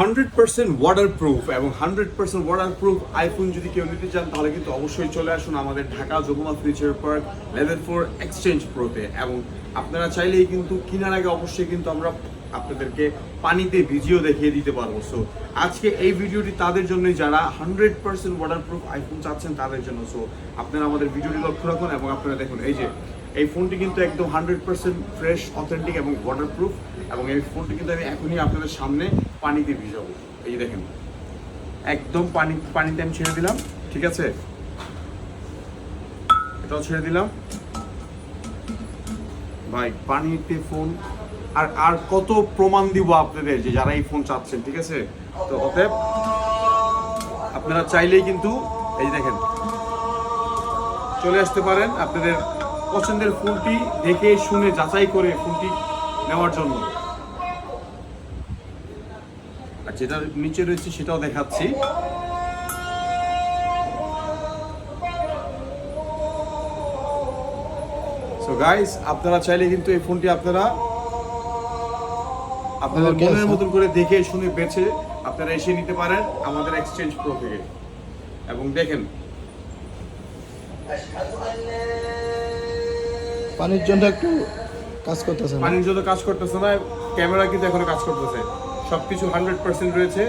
Hundred percent waterproof এবং hundred percent waterproof iPhone যদি কেউ নিতে চান, তাহলে কিন্তু অবশ্যই চলে আসুন আমাদের Dhaka Jamuna future park level four exchange প্রোতে এবং আপনারা চাইলেই কিন্তু কেনার আগে অবশ্যই কিন্তু আমরা আপনাদেরকে পানিতে ভিজিও দেখিয়ে দিতে পারব। সো আজকে এই ভিডিওটি তাদের জন্যই, যারা hundred percent waterproof iPhone চাচ্ছেন তাদের জন্য। সো আপনারা আমাদের ভিডিওটি লক্ষ্য রাখুন এবং আপনারা দেখুন, এই যে এই ফোনটি কিন্তু একদম হান্ড্রেড পার্সেন্ট ফ্রেশ অথেন্টিক এবং ওয়াটার প্রুফ এবং এই ফোনটি কিন্তু আমি এখনই আপনাদের সামনে পানিতে ভিজাবো। এই দেখেন, একদম পানি, পানিতে আমি ছেড়ে দিলাম, ঠিক আছে? এটাও ছেড়ে দিলাম। ভাই, পানিতে ফোন, আর আর কত প্রমাণ দিব আপনাদের যে যারা এই ফোন চাচ্ছেন, ঠিক আছে? তো অতএব, আপনারা চাইলেই কিন্তু, এই দেখেন, চলে আসতে পারেন আপনাদের পছন্দের ফুলটি দেখে শুনে যাচাই করে ফোনটি নেওয়ার জন্য। আর যেটা নিচে রয়েছে সেটাও দেখাচ্ছি। সো গাইস আপনারা চাইলে কিন্তু এই ফোনটি আপনারা আপনাদের মনের মতন করে দেখে শুনে বেছে আপনারা এসে নিতে পারেন আমাদের এক্সচেঞ্জ প্রো থেকে। এবং দেখেন। পানির জন্য একটু কাজ করতেছে পানির জন্য কাজ করতেছে না, ক্যামেরা কিন্তু এখনও কাজ করতেছে। সবকিছু হান্ড্রেড পার্সেন্ট রয়েছে।